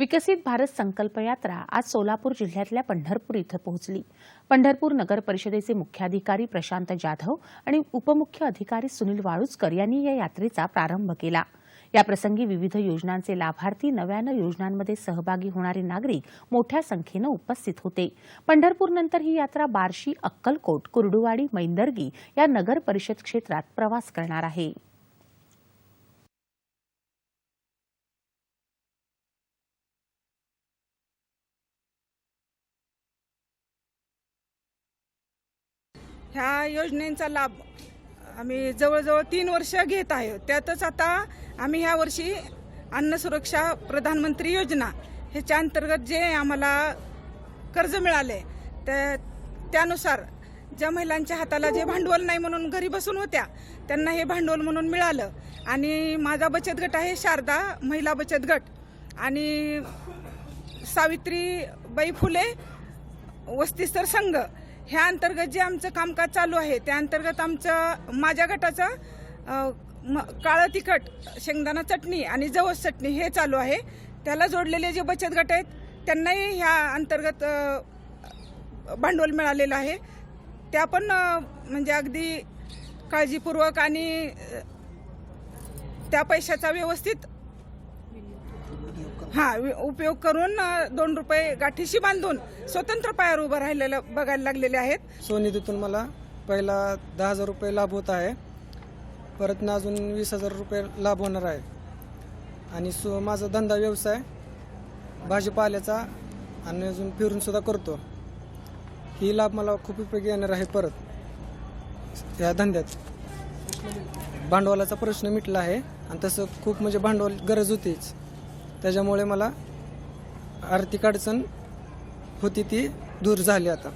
विकसित भारत संकल्प यात्रा आज सोलापूर जिल्ह्यातल्या पंढरपूर इथं पोहोचली. पंढरपूर नगर परिषदेचे मुख्याधिकारी प्रशांत जाधव आणि उपमुख्य अधिकारी सुनील वाळुजकर यांनी या यात्रेचा प्रारंभ केला. याप्रसंगी विविध योजनांचे लाभार्थी नव्यानं योजनांमध्ये सहभागी होणारे नागरिक मोठ्या संख्येनं उपस्थित होते. पंढरपूरनंतर ही यात्रा बार्शी अक्कलकोट कुर्डुवाडी मैंदर्गी या नगर परिषद क्षेत्रात प्रवास करणार आहे. ह्या योजनेचा लाभ आम्ही जवळजवळ तीन वर्ष घेत आहे. त्यातच आता आम्ही ह्या वर्षी अन्न सुरक्षा प्रधानमंत्री योजना ह्याच्या अंतर्गत जे आम्हाला कर्ज मिळाले त्या त्यानुसार ज्या महिलांच्या हाताला जे भांडवल नाही म्हणून घरी बसून होत्या त्यांना हे भांडवल म्हणून मिळालं. आणि माझा बचत गट आहे शारदा महिला बचत गट. आणि सावित्रीबाई फुले वस्तीस्तर संघ ह्या अंतर्गत जे आमचं कामकाज चालू आहे त्या अंतर्गत आमचं माझ्या गटाचं काळं तिखट शेंगदाणा चटणी आणि जवस चटणी हे चालू आहे. त्याला जोडलेले जे बचत गट आहेत त्यांनाही ह्या अंतर्गत भांडवल मिळालेलं आहे. त्या पण म्हणजे अगदी काळजीपूर्वक आणि त्या पैशाचा व्यवस्थित हा वि- उपयोग करून दोन रुपये गाठीशी बांधून स्वतंत्र पायावर उभं राहिलेलं बघायला लागलेले आहेत. सोनिधीतून मला पहिला दहा हजार रुपये लाभ होत आहे. परत ना अजून वीस हजार रुपये लाभ होणार आहे. आणि सो माझा धंदा व्यवसाय भाजीपाल्याचा आणि अजून फिरून सुद्धा करतो. ही लाभ मला खूप उपयोगी येणार आहे परत. या धंद्यात. भांडवलाचा प्रश्न मिटला आहे. आणि तसं खूप म्हणजे भांडवल गरज होतीच. त्याच्यामुळे मला आर्थिक अडचण होती ती दूर झाली आता.